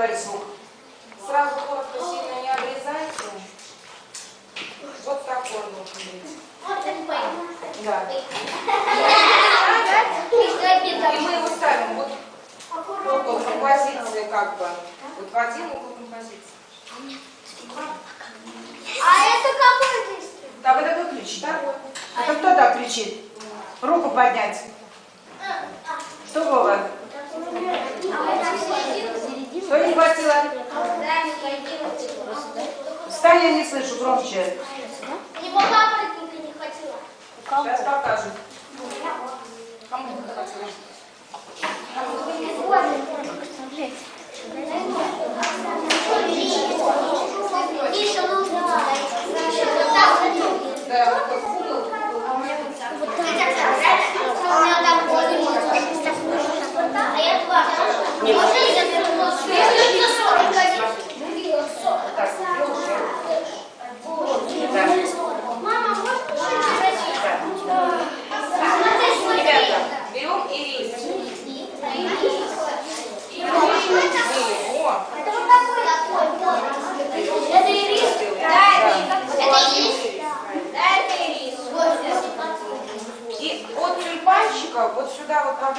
говорит слух. Сразу коротко сильно не обрезайте. Вот такой должен быть. Да. И мы его ставим вот около композиции как бы. Вот в один угол композиции. А это какой диск? Так, это выключить. Это кто так кричит? Руку поднять. Что, Вова? слышу,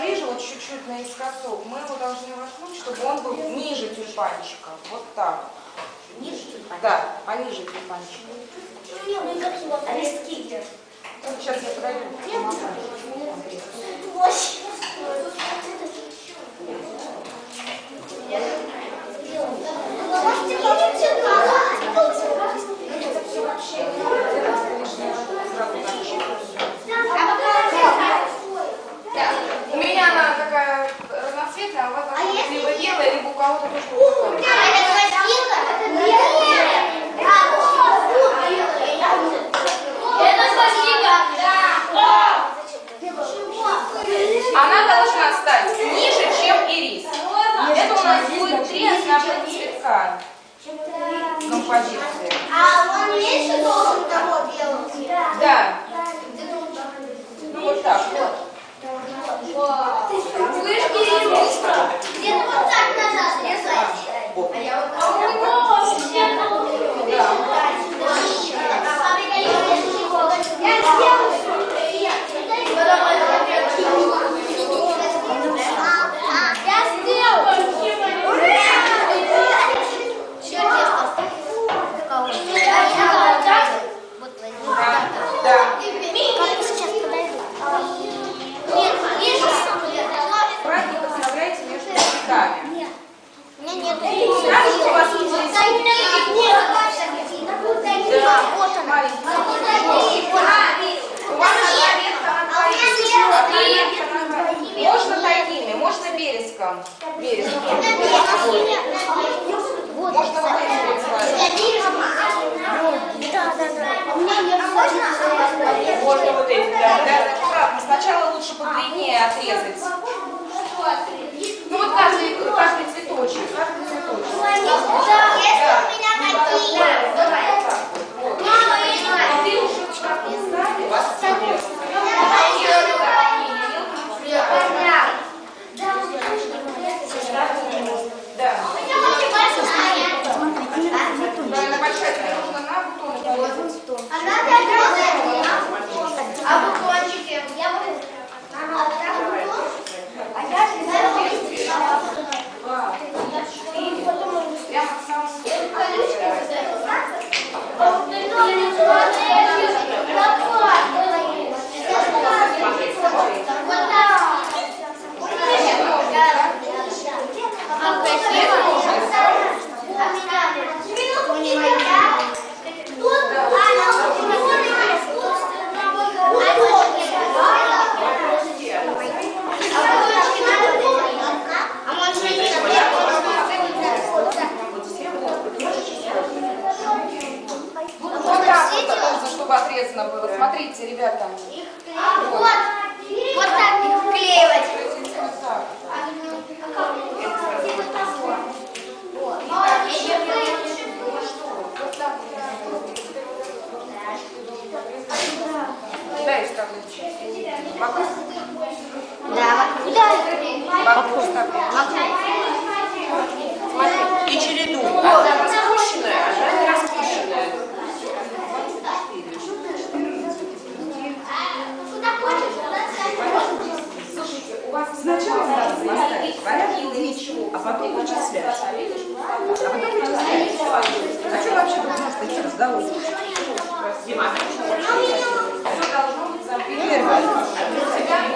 поближе, вот чуть-чуть наискосок, мы его должны воткнуть, чтобы он был ниже тюльпанчика. Вот так. Ниже тюльпан. Да, пониже тюльпанчика. А листки где? Сейчас я пройду. Можете помочь? У меня она такая разноцветная, а у вас А должна быть если- либо белая, либо у кого-то тоже. Она должна стать ниже, чем ирис. Это у нас будет три основных цветка композиции. А он меньше должен того белого? Да. Ну вот так вот. Слышь, Кирилл, где-то вот так назад срезать. А я вот так Да. Да. Нет, ниже. Аккуратненько вставляйте между цветами. У меня нет. Сразу у вас тут здесь Да, вот она. маленький. У вас одна ветка на двоих. Одна ветка на двоих. Можно такими, можно березком. Березком. Можно вот этим вот. Да, да, да. Можно? Можно Да, да. Могу. Могу. И череду. Одна распущенная, одна не распущенная. Сначала надо поставить а потом вычислять. А потом вычислять. А что вообще вы можете такие разговоры? Дима, должно быть за первое?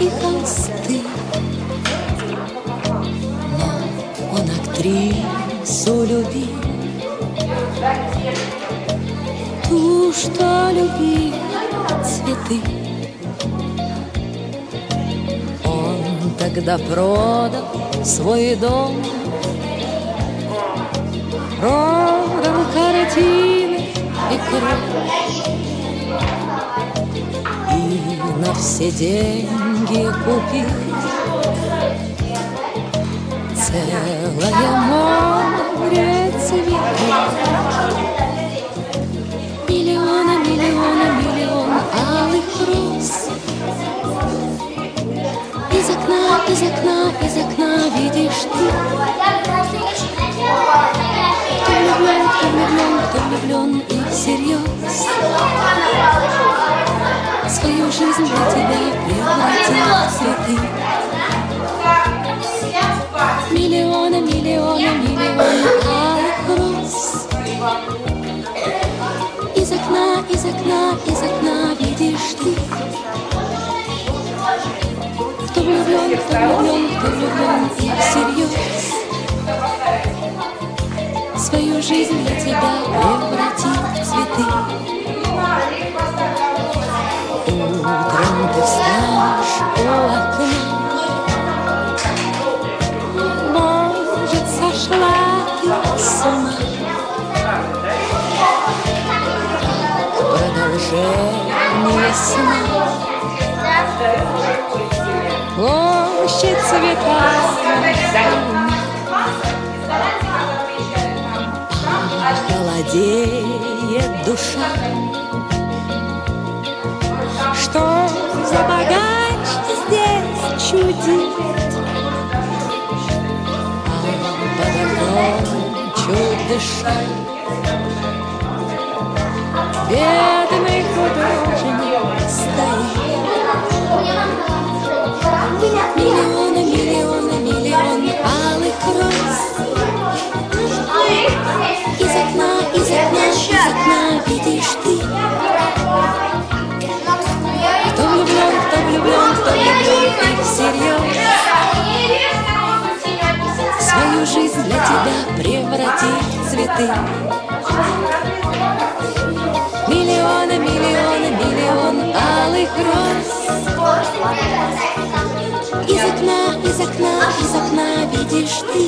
и холсты, но он актрису любил, ту, что любил цветы. Он тогда продал свой дом, продал картины и кровь. Все деньги купил Целое море цветов Миллиона, миллиона, миллион алых роз. Из окна, из окна, из окна видишь ты влюблен, влюблен, влюблен и всерьез. Свою жизнь для тебя превратил в цветы. Утром ты встанешь у окна. Может, сошла ты с ума. Продолжение сна Площадь цвета Холодеет душа. Что за богач здесь чудит? А под окном дыша Бедный жизнь для тебя превратить цветы. Миллионы, миллионы, миллион алых роз. Из окна, из окна, из окна видишь ты.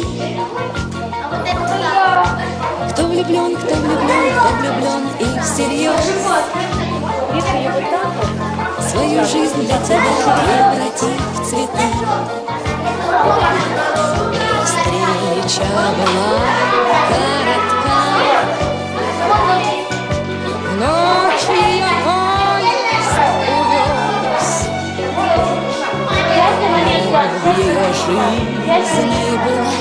Кто влюблен, кто влюблен, кто влюблен и всерьез. Свою жизнь для тебя превратить Встреча была коротка Ночь ее поезд увез В ее жизни была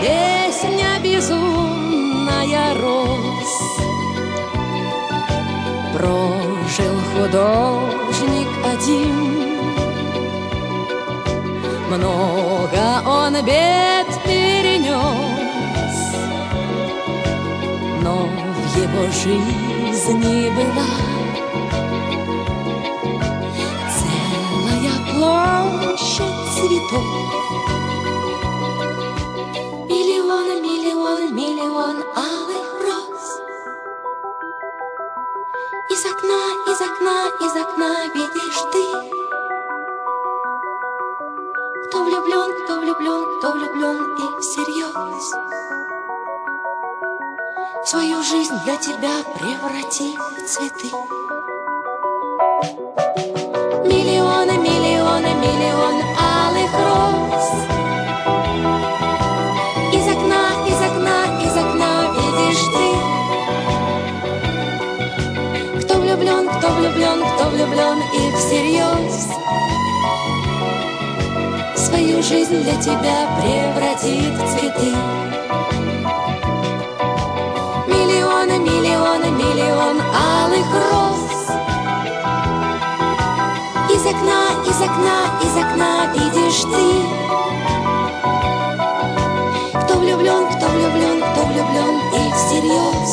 Песня безумная роз Прожил художник один Много он бед перенес. Но в его жизни была Целая площадь цветов. Миллион, миллион, миллион алых роз. Из окна, из окна, из окна Свою жизнь для тебя преврати в цветы. Миллионы, миллионы, миллионы алых роз. Из окна, из окна, из окна видишь ты. Кто влюблен, кто влюблен, кто влюблен и всерьез. Свою жизнь для тебя превратит в цветы. Миллионы, миллион алых роз. Из окна, из окна, из окна видишь ты Кто влюблен, кто влюблен, кто влюблен и всерьез.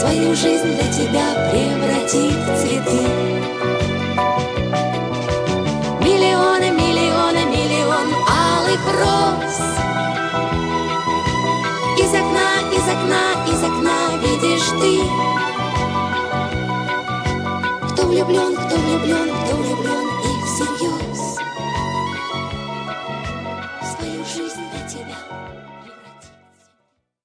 Свою жизнь для тебя превратит в цветы окна, из окна, видишь ты. Кто влюблен, кто влюблен, кто влюблен